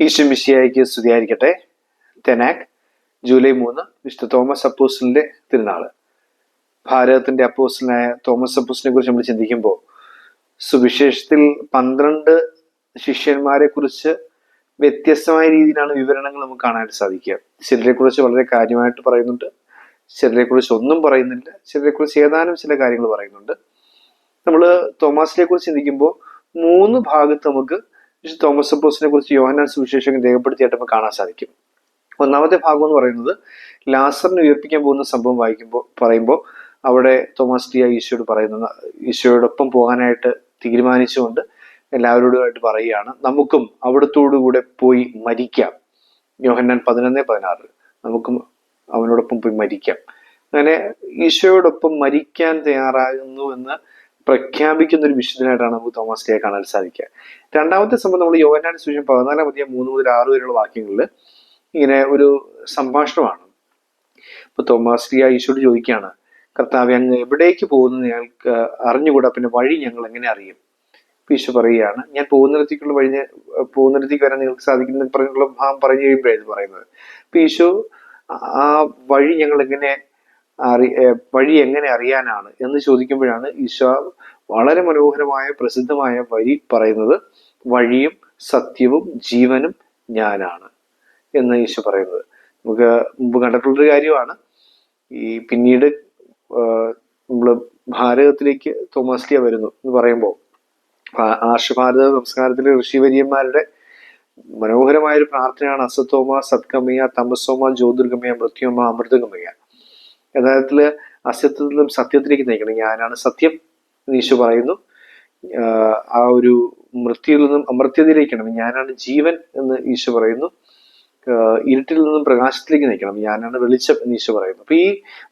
ഈശ്വമിശിയായിക്ക് സ്തുതിയായിരിക്കട്ടെ. തെനാക് ജൂലൈ മൂന്ന് വിശുദ്ധ തോമസ് അപ്പോസ്റ്റലിന്റെ തിരുനാൾ. ഭാരതത്തിന്റെ അപ്പോസ്റ്റലായ തോമസ് അപ്പോസ്റ്റലിനെ കുറിച്ച് നമ്മൾ ചിന്തിക്കുമ്പോൾ സുവിശേഷത്തിൽ പന്ത്രണ്ട് ശിഷ്യന്മാരെ കുറിച്ച് വ്യത്യസ്തമായ രീതിയിലാണ് വിവരണങ്ങൾ നമുക്ക് കാണാനായിട്ട് സാധിക്കുക. ചിലരെ കുറിച്ച് വളരെ കാര്യമായിട്ട് പറയുന്നുണ്ട് ചിലരെ കുറിച്ച് ഒന്നും പറയുന്നില്ല ചിലരെ കുറിച്ച് ഏതാനും ചില കാര്യങ്ങൾ പറയുന്നുണ്ട്. നമ്മൾ തോമസിനെ കുറിച്ച് ചിന്തിക്കുമ്പോൾ മൂന്ന് ഭാഗത്ത് നമുക്ക് വിശുദ്ധ തോമസ് അപ്പോസിനെ കുറിച്ച് യോഹനാൻ സുവിശേഷം രേഖപ്പെടുത്തിയായിട്ട് നമുക്ക് കാണാൻ സാധിക്കും. ഒന്നാമത്തെ ഭാഗം എന്ന് പറയുന്നത് ലാസറിനെ ഉയർപ്പിക്കാൻ പോകുന്ന സംഭവം വായിക്കുമ്പോൾ പറയുമ്പോൾ അവിടെ തോമസ് ടിയ ഈശോയോട് പറയുന്ന ഈശോയോടൊപ്പം പോകാനായിട്ട് തീരുമാനിച്ചുകൊണ്ട് എല്ലാവരോടുമായിട്ട് പറയുകയാണ് നമുക്കും അവിടത്തോടു കൂടെ പോയി മരിക്കാം. യോഹന്നാൻ പതിനൊന്ന് പതിനാറ് നമുക്കും അവനോടൊപ്പം പോയി മരിക്കാം. അങ്ങനെ ഈശോയോടൊപ്പം മരിക്കാൻ തയ്യാറാകുന്നു എന്ന് പ്രഖ്യാപിക്കുന്ന ഒരു വിശുദ്ധനായിട്ടാണ് നമുക്ക് തോമസ് ടിയെ കാണാൻ സാധിക്കുക. രണ്ടാമത്തെ സംഭവം നമ്മൾ യോഹന്നാൻ സുവിശേഷം പതിനാലാം അധികം മൂന്ന് മുതൽ ആറ് വരെയുള്ള വാക്യങ്ങളിൽ ഇങ്ങനെ ഒരു സംഭാഷണമാണ്. ഇപ്പൊ തോമസ് ലിയ ഈശോട് ചോദിക്കുകയാണ് കർത്താവ് അങ്ങ് എവിടേക്ക് പോകുന്നത് ഞങ്ങൾക്ക് അറിഞ്ഞുകൂടാ? പിന്നെ വഴി ഞങ്ങൾ എങ്ങനെ അറിയും? ഈശോ പറയുകയാണ് ഞാൻ പോകുന്നിടത്തേക്കുള്ള വഴി പോകുന്നിടത്തേക്ക് വരാൻ നിങ്ങൾക്ക് സാധിക്കുന്ന പറഞ്ഞുള്ള ഭാഗം പറഞ്ഞു കഴിയുമ്പോഴായിരുന്നു പറയുന്നത്. ഇപ്പൊ ഈശോ ആ വഴി ഞങ്ങൾ എങ്ങനെ അറി വഴി എങ്ങനെ അറിയാനാണ് എന്ന് ചോദിക്കുമ്പോഴാണ് ഈശോ വളരെ മനോഹരമായ പ്രസിദ്ധമായ വരി പറയുന്നത് വഴിയും സത്യവും ജീവനും ഞാനാണ് എന്ന് ഈശോ പറയുന്നത്. നമുക്ക് മുമ്പ് കണ്ടിട്ടുള്ളൊരു കാര്യമാണ്. ഈ പിന്നീട് നമ്മൾ ഭാരതത്തിലേക്ക് തോമസ് ലിയ വരുന്നു എന്ന് പറയുമ്പോൾ ആർഷഭാരത സംസ്കാരത്തിലെ ഋഷിവര്യന്മാരുടെ മനോഹരമായ ഒരു പ്രാർത്ഥനയാണ് അസത്തോമ സത്കമയ തമസോമ ജ്യോതിർഗമയ മൃത്യുമ അമൃതഗമയ യഥാർത്ഥത്തിൽ അസത്യത്തിൽ നിന്നും സത്യത്തിലേക്ക് നയിക്കണം. ഞാനാണ് സത്യം ഈശോ പറയുന്നു. ആ ഒരു മൃത്യുവിൽ നിന്നും അമൃത്യതയിലേക്കാണ് ഞാനാണ് ജീവൻ എന്ന് ഈശോ പറയുന്നു. ഇരുട്ടിൽ നിന്നും പ്രകാശത്തിലേക്ക് നയിക്കണം. ഞാനാണ് വെളിച്ചം എന്ന് ഈശോ പറയുന്നു. അപ്പൊ ഈ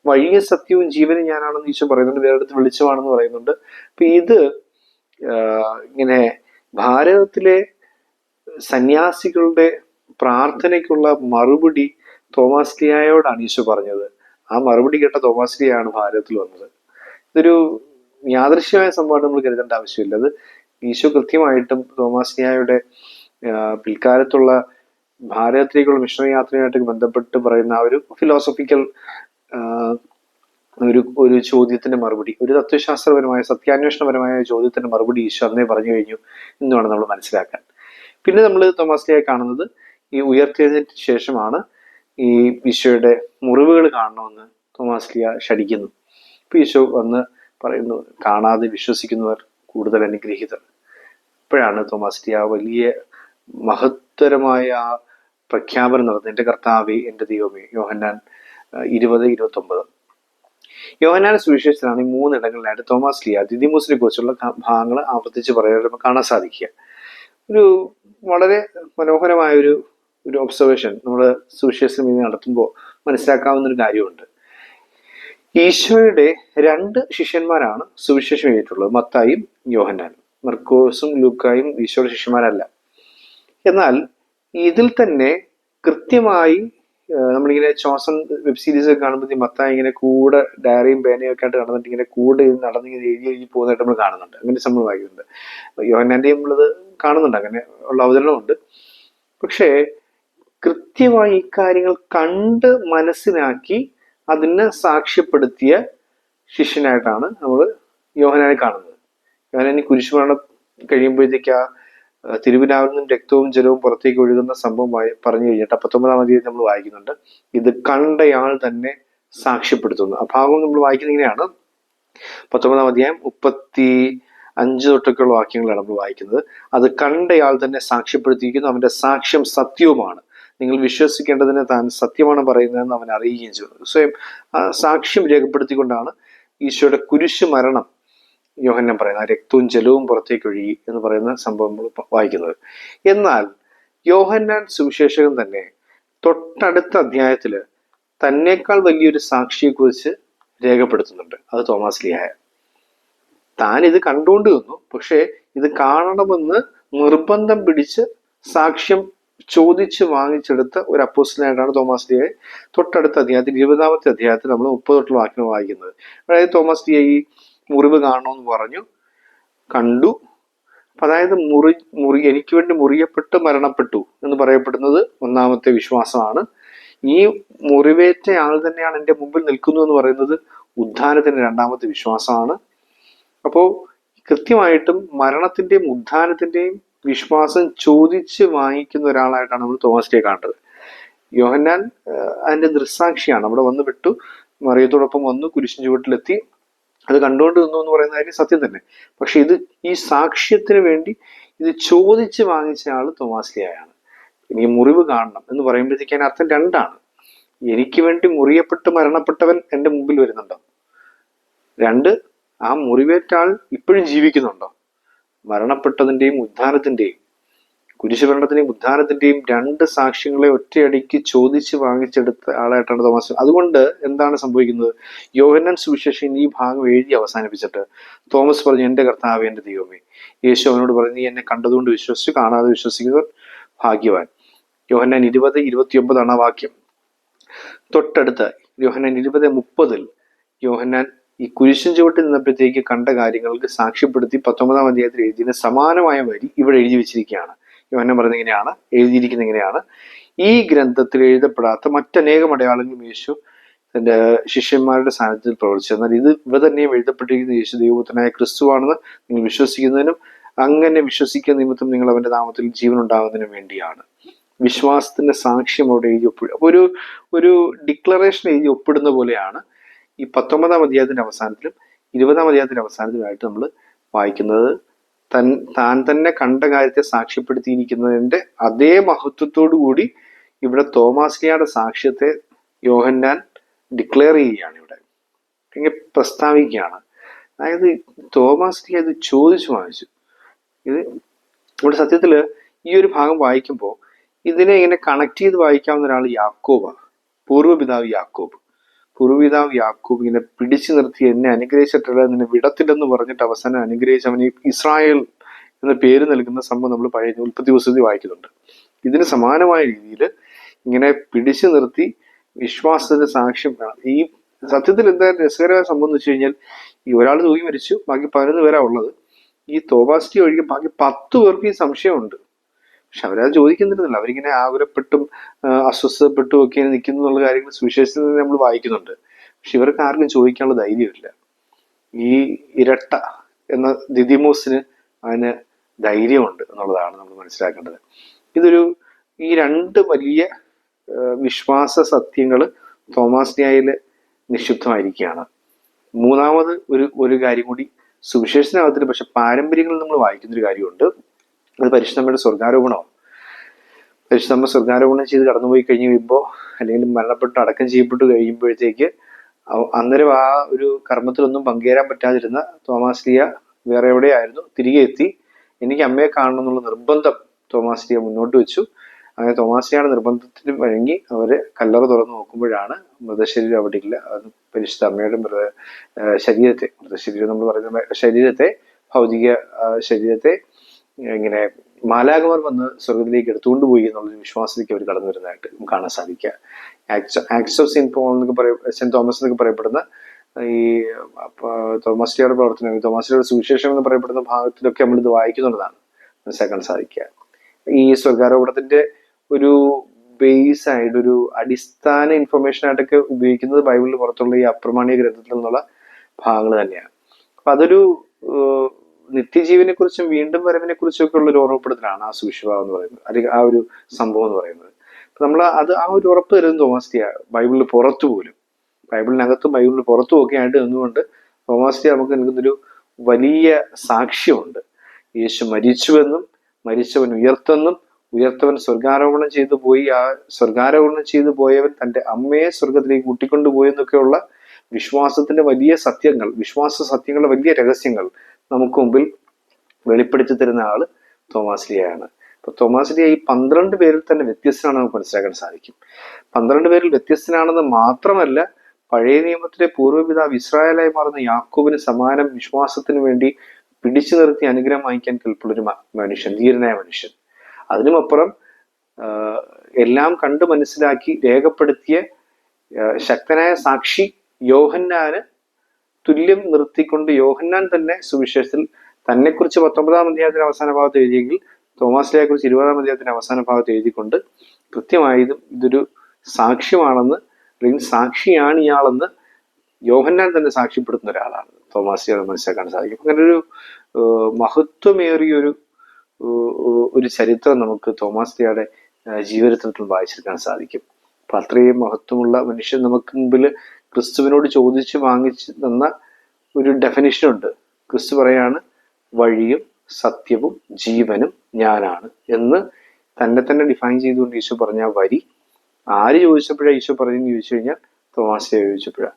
വഴിയ സത്യവും ജീവനും ഞാനാണെന്ന് ഈശോ പറയുന്നുണ്ട്. വേറെടുത്ത് വെളിച്ചമാണെന്ന് പറയുന്നുണ്ട്. അപ്പൊ ഇത് ഇങ്ങനെ ഭാരതത്തിലെ സന്യാസികളുടെ പ്രാർത്ഥനയ്ക്കുള്ള മറുപടി തോമാസ് ലിയായോടാണ് ഈശോ പറഞ്ഞത്. ആ മറുപടി കേട്ട ലിയാണ് ഭാരതത്തിൽ വന്നത്. ഇതൊരു യാദൃശ്യമായ സംഭവമാണ് നമ്മൾ കരുതേണ്ട ആവശ്യമില്ല. അത് ഈശോ കൃത്യമായിട്ടും തോമസ് പിൽക്കാലത്തുള്ള ഭാരതത്തിലേക്കുള്ള മിഷണറി യാത്രയുമായിട്ട് ബന്ധപ്പെട്ട് പറയുന്ന ആ ഒരു ഫിലോസഫിക്കൽ ഒരു ഒരു ചോദ്യത്തിന്റെ മറുപടി ഒരു തത്വശാസ്ത്രപരമായ സത്യാന്വേഷണപരമായ ചോദ്യത്തിന്റെ മറുപടി ഈശോ അന്നേ പറഞ്ഞു കഴിഞ്ഞു എന്ന് വേണം നമ്മൾ മനസ്സിലാക്കാൻ. പിന്നെ നമ്മൾ തോമാസ്ലിയായി കാണുന്നത് ഈ ഉയർത്തെഴുന്നേറ്റിന് ശേഷമാണ് ഈ ഈശോയുടെ മുറിവുകൾ കാണണമെന്ന് തോമാസ്ലിയ ശടിക്കുന്നു ഇപ്പൊ ഈശോ വന്ന് പറയുന്നു കാണാതെ വിശ്വസിക്കുന്നവർ കൂടുതൽ അനുഗ്രഹീതർ. ഇപ്പോഴാണ് തോമാസ്ലിയ വലിയ മഹത്തരമായ പ്രഖ്യാപനം നടന്നത്. എന്റെ കർത്താവേ എന്റെ ദൈവമേ യോഹന്നാൻ ഇരുപത് ഇരുപത്തി ഒമ്പത് യോഹന്നാൻ സുവിശേഷത്തിലാണ് ഈ മൂന്നിടങ്ങളിലായിട്ട് തോമസ് ലിയ ദിദിമൂസിനെ കുറിച്ചുള്ള ഭാഗങ്ങൾ ആവർത്തിച്ച് പറയാൻ കാണാൻ സാധിക്കുക. ഒരു വളരെ മനോഹരമായ ഒരു ഒരു ഒബ്സർവേഷൻ നമ്മൾ സുവിശേഷം ഇത് നടത്തുമ്പോൾ മനസ്സിലാക്കാവുന്ന ഒരു കാര്യമുണ്ട്. ഈശോയുടെ രണ്ട് ശിഷ്യന്മാരാണ് സുവിശേഷം എഴുതിയിട്ടുള്ളത് മത്തായും യോഹന്നാനും. മർക്കോസും ലൂക്കായും ഈശോയുടെ ശിഷ്യന്മാരല്ല. എന്നാൽ ഇതിൽ തന്നെ കൃത്യമായി നമ്മളിങ്ങനെ ചോസൺ വെബ് സീരീസ് ഒക്കെ കാണുമ്പോൾ മത്തായി ഇങ്ങനെ കൂടെ ഡയറിയും പേനയും ഒക്കെ ആയിട്ട് നടന്നിട്ട് ഇങ്ങനെ കൂടെ നടന്നിങ്ങനെ എഴുതി എഴുതി പോകുന്നതായിട്ട് നമ്മൾ കാണുന്നുണ്ട്. അങ്ങനെ സംഭവം വായിക്കുന്നുണ്ട്. യോഹന്നാന്റെയും നമ്മളത് കാണുന്നുണ്ട്. അങ്ങനെ ഉള്ള അവതരണമുണ്ട്. പക്ഷേ കൃത്യമായി ഇക്കാര്യങ്ങൾ കാര്യങ്ങൾ കണ്ട് മനസ്സിലാക്കി അതിനെ സാക്ഷ്യപ്പെടുത്തിയ ശിഷ്യനായിട്ടാണ് നമ്മൾ യോഹനാനെ കാണുന്നത്. യോഹനാനി കുരിശുമരണം കഴിയുമ്പോഴത്തേക്ക് ആ തിരുവിനാവിൽ നിന്നും രക്തവും ജലവും പുറത്തേക്ക് ഒഴുകുന്ന സംഭവമായി പറഞ്ഞു കഴിഞ്ഞിട്ട് പത്തൊമ്പതാം തീയതി നമ്മൾ വായിക്കുന്നുണ്ട്. ഇത് കണ്ടയാൾ തന്നെ സാക്ഷ്യപ്പെടുത്തുന്നു. ആ ഭാഗം നമ്മൾ വായിക്കുന്നത് ഇങ്ങനെയാണ്. പത്തൊമ്പതാം അധ്യായം മുപ്പത്തി അഞ്ച് തൊട്ടൊക്കെയുള്ള വാക്യങ്ങളാണ് നമ്മൾ വായിക്കുന്നത്. അത് കണ്ടയാൾ തന്നെ സാക്ഷ്യപ്പെടുത്തിയിരിക്കുന്നു. അവന്റെ സാക്ഷ്യം സത്യവുമാണ്. നിങ്ങൾ വിശ്വസിക്കേണ്ടതിന് താൻ സത്യമാണ് പറയുന്നതെന്ന് അവൻ അറിയുകയും ചെയ്തു. സ്വയം ആ സാക്ഷ്യം രേഖപ്പെടുത്തിക്കൊണ്ടാണ് ഈശോയുടെ കുരിശ് മരണം യോഹന്നം പറയുന്നത്. ആ രക്തവും ജലവും പുറത്തേക്ക് ഒഴുകി എന്ന് പറയുന്ന സംഭവം വായിക്കുന്നത്. എന്നാൽ യോഹന്നാൻ സുവിശേഷകൻ തന്നെ തൊട്ടടുത്ത അധ്യായത്തിൽ തന്നേക്കാൾ വലിയൊരു സാക്ഷിയെക്കുറിച്ച് രേഖപ്പെടുത്തുന്നുണ്ട്. അത് തോമസ് ലിയായ താൻ ഇത് കണ്ടുകൊണ്ട് നിന്നു. പക്ഷേ ഇത് കാണണമെന്ന് നിർബന്ധം പിടിച്ച് സാക്ഷ്യം ചോദിച്ച് വാങ്ങിച്ചെടുത്ത ഒരു അപ്പോസ്റ്റലായിട്ടാണ് തോമസ് ലിയെ തൊട്ടടുത്ത അധ്യായത്തിൽ ഇരുപതാമത്തെ അധ്യായത്തിൽ നമ്മൾ മുപ്പത് തൊട്ടുള്ള വാക്യം വായിക്കുന്നത്. അതായത് തോമസ് ഡി ഈ മുറിവ് കാണണമെന്ന് പറഞ്ഞു. കണ്ടു. അതായത് മുറി മുറി എനിക്ക് വേണ്ടി മുറിയപ്പെട്ട് മരണപ്പെട്ടു എന്ന് പറയപ്പെടുന്നത് ഒന്നാമത്തെ വിശ്വാസമാണ്. ഈ മുറിവേറ്റ ആൾ തന്നെയാണ് എന്റെ മുമ്പിൽ നിൽക്കുന്നു എന്ന് പറയുന്നത് ഉദ്ധാനത്തിന്റെ രണ്ടാമത്തെ വിശ്വാസമാണ്. അപ്പോൾ കൃത്യമായിട്ടും മരണത്തിന്റെയും ഉദ്ധാനത്തിന്റെയും വിശ്വാസം ചോദിച്ച് വാങ്ങിക്കുന്ന ഒരാളായിട്ടാണ് നമ്മൾ തോമസ് ഡേ കാണേണ്ടത് യോഹന്നാൻ അതിന്റെ ദൃസാക്ഷിയാണ് അവിടെ വന്ന് വിട്ടു. മറിയത്തോടൊപ്പം വന്നു കുരിശിൻ ചുവട്ടിലെത്തി. അത് കണ്ടുകൊണ്ട് നിന്നു എന്ന് പറയുന്ന കാര്യം സത്യം തന്നെ. പക്ഷെ ഇത് ഈ സാക്ഷ്യത്തിന് വേണ്ടി ഇത് ചോദിച്ച് വാങ്ങിച്ച ആൾ തോമാസ്ലിയായാണ് എനിക്ക് മുറിവ് കാണണം എന്ന് പറയുമ്പോഴത്തേക്ക് അതിന് അർത്ഥം രണ്ടാണ്. എനിക്ക് വേണ്ടി മുറിയപ്പെട്ട് മരണപ്പെട്ടവൻ എന്റെ മുമ്പിൽ വരുന്നുണ്ടോ? രണ്ട് ആ മുറിവേറ്റ ആൾ ഇപ്പോഴും ജീവിക്കുന്നുണ്ടോ? മരണപ്പെട്ടതിന്റെയും ഉദ്ധാനത്തിന്റെയും കുരിശുഭരണത്തിന്റെയും ഉദ്ധാനത്തിന്റെയും രണ്ട് സാക്ഷ്യങ്ങളെ ഒറ്റയടിക്ക് ചോദിച്ച് വാങ്ങിച്ചെടുത്ത ആളായിട്ടാണ് തോമസ്. അതുകൊണ്ട് എന്താണ് സംഭവിക്കുന്നത്? യോഹന്നാൻ സുവിശേഷൻ ഈ ഭാഗം എഴുതി അവസാനിപ്പിച്ചിട്ട് തോമസ് പറഞ്ഞു എന്റെ കർത്താവ് എന്റെ ദൈവമേ. യേശു അവനോട് പറഞ്ഞു നീ എന്നെ കണ്ടതുകൊണ്ട് വിശ്വസിച്ചു കാണാതെ വിശ്വസിക്കുന്നവർ ഭാഗ്യവാൻ. യോഹന്നാൻ ഇരുപത് ഇരുപത്തിയൊമ്പതാണ് ആ വാക്യം. തൊട്ടടുത്ത് യോഹന്നാൻ ഇരുപത് മുപ്പതിൽ യോഹന്നാൻ ഈ കുരിശൻ ചുവട്ടിൽ നിന്നപ്പോഴത്തേക്ക് കണ്ട കാര്യങ്ങൾക്ക് സാക്ഷ്യപ്പെടുത്തി പത്തൊമ്പതാം അധ്യായത്തിൽ എഴുതിയതിന് സമാനമായ വരി ഇവിടെ എഴുതി വെച്ചിരിക്കുകയാണ്. യോഹന്നം പറയുന്നത് ഇങ്ങനെയാണ് എഴുതിയിരിക്കുന്നത് ഇങ്ങനെയാണ്. ഈ ഗ്രന്ഥത്തിൽ എഴുതപ്പെടാത്ത മറ്റനേകം അടയാളങ്ങൾ യേശു തന്റെ ശിഷ്യന്മാരുടെ സാന്നിധ്യത്തിൽ പ്രവർത്തിച്ചു. എന്നാൽ ഇത് ഇവ തന്നെയും എഴുതപ്പെട്ടിരിക്കുന്ന യേശു ദൈവപുത്രനായ ക്രിസ്തുവാണെന്ന് നിങ്ങൾ വിശ്വസിക്കുന്നതിനും അങ്ങനെ വിശ്വസിക്കുന്ന നിമിത്തം നിങ്ങൾ അവന്റെ നാമത്തിൽ ജീവൻ ഉണ്ടാകുന്നതിനും വേണ്ടിയാണ്. വിശ്വാസത്തിന്റെ സാക്ഷ്യം അവിടെ എഴുതി ഒപ്പിടുക ഒരു ഒരു ഡിക്ലറേഷൻ എഴുതി ഒപ്പിടുന്ന പോലെയാണ് ഈ പത്തൊമ്പതാം അധ്യായത്തിന്റെ അവസാനത്തിലും ഇരുപതാം അധ്യായത്തിന്റെ അവസാനത്തിലുമായിട്ട് നമ്മൾ വായിക്കുന്നത് തൻ താൻ തന്നെ കണ്ട കാര്യത്തെ സാക്ഷ്യപ്പെടുത്തിയിരിക്കുന്നതിന്റെ അതേ മഹത്വത്തോടു കൂടി ഇവിടെ തോമാസ്ലിയുടെ സാക്ഷ്യത്തെ യോഹന്നാൻ ഡിക്ലെയർ ചെയ്യുകയാണ് ഇവിടെ. ഇങ്ങനെ പ്രസ്താവിക്കുകയാണ്. അതായത് തോമാസ്ലി അത് ചോദിച്ചു വാങ്ങിച്ചു. ഇത് ഇവിടെ സത്യത്തിൽ ഈ ഒരു ഭാഗം വായിക്കുമ്പോൾ ഇതിനെ ഇങ്ങനെ കണക്ട് ചെയ്ത് വായിക്കാവുന്ന ഒരാൾ യാക്കോബാണ്. പൂർവപിതാവ് യാക്കോബ്. പൂർവപിതാവ് യാക്കൂബ് ഇങ്ങനെ പിടിച്ചു നിർത്തി എന്നെ അനുഗ്രഹിച്ചിട്ടുള്ള നിന്നെ വിടത്തില്ലെന്ന് പറഞ്ഞിട്ട് അവസാനം അനുഗ്രഹിച്ച് അവന് ഇസ്രായേൽ എന്ന പേര് നൽകുന്ന സംഭവം നമ്മൾ പഴയ ഉൽപ്പത്തി പുസ്തകത്തിൽ വായിക്കുന്നുണ്ട്. ഇതിന് സമാനമായ രീതിയിൽ ഇങ്ങനെ പിടിച്ചു നിർത്തി വിശ്വാസത്തിന്റെ സാക്ഷ്യം വേണം. ഈ സത്യത്തിൽ എന്താ രസകരമായ സംഭവം എന്ന് വെച്ച് കഴിഞ്ഞാൽ ഈ ഒരാൾ തൂങ്ങി മരിച്ചു ബാക്കി പതിനൊന്ന് പേരാ ഉള്ളത്. ഈ തോബാസ്റ്റി ഒഴികെ ബാക്കി പത്ത് പേർക്ക് ഈ സംശയമുണ്ട്. പക്ഷെ അവരത് ചോദിക്കുന്നില്ല അവരിങ്ങനെ ആകുലപ്പെട്ടും അസ്വസ്ഥപ്പെട്ടും ഒക്കെ നിൽക്കുന്നു എന്നുള്ള കാര്യങ്ങൾ സുവിശേഷത്തിൽ നമ്മൾ വായിക്കുന്നുണ്ട്. പക്ഷെ ഇവർക്ക് ആർക്കും ചോദിക്കാനുള്ള ധൈര്യമില്ല ഈ ഇരട്ട എന്ന ദിദിമോസിന് അതിന് ധൈര്യമുണ്ട് എന്നുള്ളതാണ് നമ്മൾ മനസ്സിലാക്കേണ്ടത്. ഇതൊരു ഈ രണ്ട് വലിയ വിശ്വാസ സത്യങ്ങൾ തോമാസ് ന്യായിൽ നിക്ഷിപ്തമായിരിക്കുകയാണ്. മൂന്നാമത് ഒരു ഒരു കാര്യം കൂടി സുവിശേഷത്തിനകത്തിൽ പക്ഷെ പാരമ്പര്യങ്ങളിൽ നമ്മൾ വായിക്കുന്നൊരു കാര്യമുണ്ട്. അത് പരിശുദ്ധമ്മയുടെ സ്വർഗാരോപണമാണ്. പരിശുദ്ധമ്മ സ്വർഗാരോപണം ചെയ്ത് കടന്നുപോയി കഴിഞ്ഞ് കഴിയുമ്പോൾ അല്ലെങ്കിൽ മരണപ്പെട്ട് അടക്കം ചെയ്യപ്പെട്ട് കഴിയുമ്പോഴത്തേക്ക് അന്നേരം ആ ഒരു കർമ്മത്തിലൊന്നും പങ്കുചേരാൻ പറ്റാതിരുന്ന തോമാസ് ലിയ വേറെ എവിടെയായിരുന്നു? തിരികെ എത്തി. എനിക്ക് അമ്മയെ കാണണം എന്നുള്ള നിർബന്ധം തോമാസ് ലിയ മുന്നോട്ട് വെച്ചു. അങ്ങനെ തോമാസ് ലിയയുടെ നിർബന്ധത്തിന് വഴങ്ങി അവർ കല്ലറ തുറന്ന് നോക്കുമ്പോഴാണ് മൃതശരീരം അവിടെ ഇല്ല പരിശുദ്ധ അമ്മയുടെ മൃത ശരീരത്തെ മൃതശരീരം നമ്മൾ പറയുന്ന ശരീരത്തെ ഭൗതിക ശരീരത്തെ ഇങ്ങനെ മാലാകുമാർ വന്ന് സ്വർഗത്തിലേക്ക് എടുത്തുകൊണ്ട് പോയി എന്നുള്ളൊരു വിശ്വാസത്തിലേക്ക് അവർ കടന്നു വരുന്നതായിട്ട് നമുക്ക് കാണാൻ സാധിക്കുക. ആക്സ് ഓഫ് സെന്റ് പോൾ എന്നൊക്കെ പറയ സെന്റ് തോമസ് എന്നൊക്കെ പറയപ്പെടുന്ന ഈ തോമസ്റ്റിയുടെ തോമസ് പ്രവർത്തനം തോമസ് സുവിശേഷം എന്ന് പറയപ്പെടുന്ന ഭാഗത്തിലൊക്കെ നമ്മൾ ഇത് വായിക്കുന്നുള്ളതാണ്. മനസ്സിലാക്കാൻ സാധിക്കുക. ഈ സ്വർഗാരോപണത്തിന്റെ ഒരു ബേസ് ആയിട്ട് ഒരു അടിസ്ഥാന ഇൻഫർമേഷൻ ആയിട്ടൊക്കെ ഉപയോഗിക്കുന്നത് ബൈബിളിൽ പുറത്തുള്ള ഈ അപ്രമാണീയ ഗ്രന്ഥത്തിൽ നിന്നുള്ള ഭാഗങ്ങൾ തന്നെയാണ്. അപ്പൊ അതൊരു നിത്യജീവനെ കുറിച്ചും വീണ്ടും വരവിനെ കുറിച്ചും ഒക്കെ ഉള്ള ഒരു ഓർമ്മപ്പെടുത്തലാണ് ആ സുവിശേഷം എന്ന് പറയുന്നത് അല്ലെങ്കിൽ ആ ഒരു സംഭവം എന്ന് പറയുന്നത്. നമ്മൾ അത് ആ ഒരു ഉറപ്പ് തരുന്ന തോമാസ്റ്റിയ ബൈബിളിന് പുറത്തു പോലും. ബൈബിളിനകത്തും ബൈബിളിന് പുറത്തും ഒക്കെ ആയിട്ട് നിന്നുകൊണ്ട് തോമാസ്റ്റിയ നമുക്ക് നൽകുന്നൊരു വലിയ സാക്ഷ്യമുണ്ട്. യേശു മരിച്ചുവെന്നും മരിച്ചവൻ ഉയർത്തെന്നും ഉയർത്തവൻ സ്വർഗാരോപണം ചെയ്തു പോയി ആ സ്വർഗാരോപണം ചെയ്തു പോയവൻ തന്റെ അമ്മയെ സ്വർഗത്തിലേക്ക് കൂട്ടിക്കൊണ്ടുപോയെന്നൊക്കെയുള്ള വിശ്വാസത്തിന്റെ വലിയ സത്യങ്ങൾ വിശ്വാസ സത്യങ്ങളുടെ വലിയ രഹസ്യങ്ങൾ നമുക്ക് മുമ്പിൽ വെളിപ്പെടുത്തി തരുന്ന ആൾ തോമാസ് ലിയയാണ് അപ്പൊ തോമാസ് ലിയ ഈ പന്ത്രണ്ട് പേരിൽ തന്നെ വ്യത്യസ്തനാണ് നമുക്ക് മനസ്സിലാക്കാൻ സാധിക്കും. പന്ത്രണ്ട് പേരിൽ വ്യത്യസ്തനാണെന്ന് മാത്രമല്ല പഴയ നിയമത്തിലെ പൂർവപിതാവ് ഇസ്രായേലായി മാറുന്ന യാക്കോബിന് സമാനം വിശ്വാസത്തിന് വേണ്ടി പിടിച്ചു നിർത്തി അനുഗ്രഹം വാങ്ങിക്കാൻ കൽപ്പുള്ളൊരു മനുഷ്യൻ ധീരനായ മനുഷ്യൻ. അതിനുമപ്പുറം എല്ലാം കണ്ടു മനസ്സിലാക്കി രേഖപ്പെടുത്തിയ ശക്തനായ സാക്ഷി യോഹന്നാന് തുല്യം നിർത്തിക്കൊണ്ട് യോഹന്നാൻ തന്നെ സുവിശേഷത്തിൽ തന്നെക്കുറിച്ച് പത്തൊമ്പതാം അധ്യായത്തിന്റെ അവസാന ഭാഗത്ത് എഴുതിയെങ്കിൽ തോമാസ്ലിയെ കുറിച്ച് ഇരുപതാം അധ്യായത്തിന്റെ അവസാന ഭാഗത്ത് എഴുതിക്കൊണ്ട് കൃത്യമായതും ഇതൊരു സാക്ഷ്യമാണെന്ന് അല്ലെങ്കിൽ സാക്ഷിയാണ് ഇയാളെന്ന് യോഹന്നാൻ തന്നെ സാക്ഷ്യപ്പെടുത്തുന്ന ഒരാളാണ് തോമാസിയെ മനസ്സിലാക്കാൻ സാധിക്കും. അങ്ങനെ ഒരു മഹത്വമേറിയൊരു മഹത്വമേറിയ ഒരു ചരിത്രം നമുക്ക് തോമാസ്ലിയുടെ ജീവിതത്തിൽ വായിച്ചെടുക്കാൻ സാധിക്കും. അപ്പൊ അത്രയും മഹത്വമുള്ള മനുഷ്യൻ നമുക്ക് മുമ്പിൽ ക്രിസ്തുവിനോട് ചോദിച്ച് വാങ്ങിച്ച് തന്ന ഒരു ഡെഫിനിഷനുണ്ട് ക്രിസ്തു പറയാണ് വഴിയും സത്യവും ജീവനും ഞാനാണ് എന്ന് തന്നെ തന്നെ ഡിഫൈൻ ചെയ്തുകൊണ്ട് ഈശോ പറഞ്ഞ വരി. ആര് ചോദിച്ചപ്പോഴാണ് ഈശോ പറഞ്ഞെന്ന് ചോദിച്ചു കഴിഞ്ഞാൽ തോമാസിയെ ചോദിച്ചപ്പോഴാണ്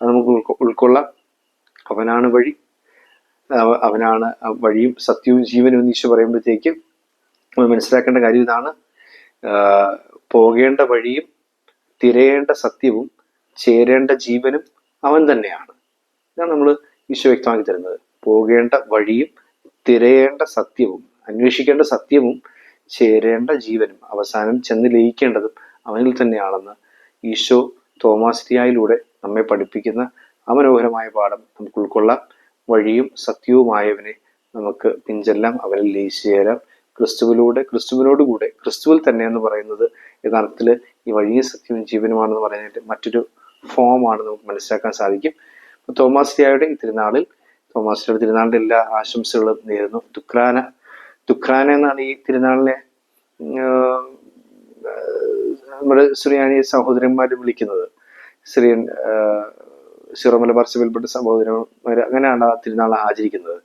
അത് നമുക്ക് ഉൾക്കൊ- ഉൾക്കൊള്ളാം. അവനാണ് വഴി അവനാണ് വഴിയും സത്യവും ജീവനും എന്ന് ഈശോ പറയുമ്പോഴത്തേക്ക് നമ്മൾ മനസ്സിലാക്കേണ്ട കാര്യം ഇതാണ്. പോകേണ്ട വഴിയും തിരയേണ്ട സത്യവും ചേരേണ്ട ജീവനും അവൻ തന്നെയാണ്. ഇതാണ് നമ്മൾ ഈശോ വ്യക്തമാക്കി തരുന്നത്. പോകേണ്ട വഴിയും തിരയേണ്ട സത്യവും അന്വേഷിക്കേണ്ട സത്യവും ചേരേണ്ട ജീവനും അവസാനം ചെന്ന് ലയിക്കേണ്ടതും അവനിൽ തന്നെയാണെന്ന് ഈശോ തോമാസ്ലിയായിലൂടെ നമ്മെ പഠിപ്പിക്കുന്ന അമനോഹരമായ പാഠം നമുക്ക് ഉൾക്കൊള്ളാം. വഴിയും സത്യവുമായവനെ നമുക്ക് പിഞ്ചെല്ലാം അവനിൽ ലയിച്ചു ചേരാം. ക്രിസ്തുവിലൂടെ ക്രിസ്തുവിനോടുകൂടെ ക്രിസ്തുവിൽ തന്നെ എന്ന് പറയുന്നത് യഥാർത്ഥത്തിൽ ഈ വഴിയും സത്യവും ജീവനുമാണെന്ന് പറയുന്നതിന്റെ മറ്റൊരു ഫോമാണ് നമുക്ക് മനസ്സിലാക്കാൻ സാധിക്കും. അപ്പൊ തോമാസ്ലിയായുടെ ഈ തിരുനാളിൽ തോമാസ്ലിയുടെ തിരുനാളിന്റെ എല്ലാ ആശംസകളും നേരുന്നു. തുക്രാന തുക്രാന എന്നാണ് ഈ തിരുനാളിനെ നമ്മുടെ ശ്രീയാനി സഹോദരന്മാർ വിളിക്കുന്നത്. ശ്രീ സിറോ മലബാർ സിവിൽപ്പെട്ട സഹോദരന്മാർ അങ്ങനെയാണ് ആ തിരുനാൾ ആചരിക്കുന്നത്.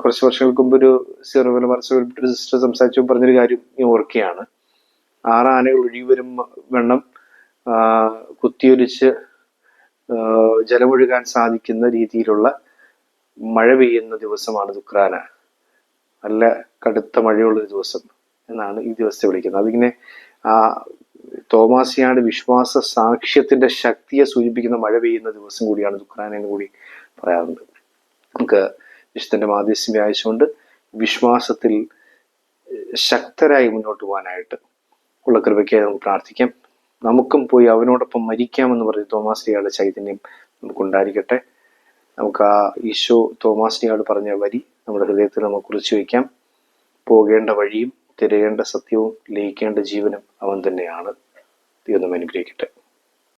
കുറച്ച് വർഷങ്ങൾക്ക് മുമ്പ് ഒരു സിറോ മലബാർ സിവിൽപ്പെട്ട സിസ്റ്റർ സംസാരിച്ചു പറഞ്ഞൊരു കാര്യം ഓർക്കുകയാണ്. ആറ് ആനകൾ ഒഴുകി വരും വെണ്ണം കുത്തിയൊലിച്ച് ജലമൊഴുകാൻ സാധിക്കുന്ന രീതിയിലുള്ള മഴ പെയ്യുന്ന ദിവസമാണ് ദുക്രാന. നല്ല കടുത്ത മഴയുള്ള ദിവസം എന്നാണ് ഈ ദിവസത്തെ വിളിക്കുന്നത്. അതിങ്ങനെ ആ തോമാസിയാട് വിശ്വാസ സാക്ഷ്യത്തിന്റെ ശക്തിയെ സൂചിപ്പിക്കുന്ന മഴ പെയ്യുന്ന ദിവസം കൂടിയാണ് ദുക്രാന എന്ന് കൂടി പറയാറുണ്ട്. നമുക്ക് വിശുദ്ധന്റെ മാധ്യസ്യം വ്യാഴ്ചകൊണ്ട് വിശ്വാസത്തിൽ ശക്തരായി മുന്നോട്ട് പോകാനായിട്ട് ഉള്ള കൃപയ്ക്കായി നമുക്ക് പ്രാർത്ഥിക്കാം. നമുക്കും പോയി അവനോടൊപ്പം മരിക്കാമെന്ന് പറഞ്ഞ് തോമാസ്ലിയുടെ ചൈതന്യം നമുക്കുണ്ടായിരിക്കട്ടെ. നമുക്ക് ആ ഈശോ തോമാസ്ലിയോട് പറഞ്ഞ വരി നമ്മുടെ ഹൃദയത്തിൽ നമുക്ക് കുറിച്ചു വയ്ക്കാം. പോകേണ്ട വഴിയും തിരയേണ്ട സത്യവും ലയിക്കേണ്ട ജീവനും അവൻ തന്നെയാണ്. ദൈവം അനുഗ്രഹിക്കട്ടെ.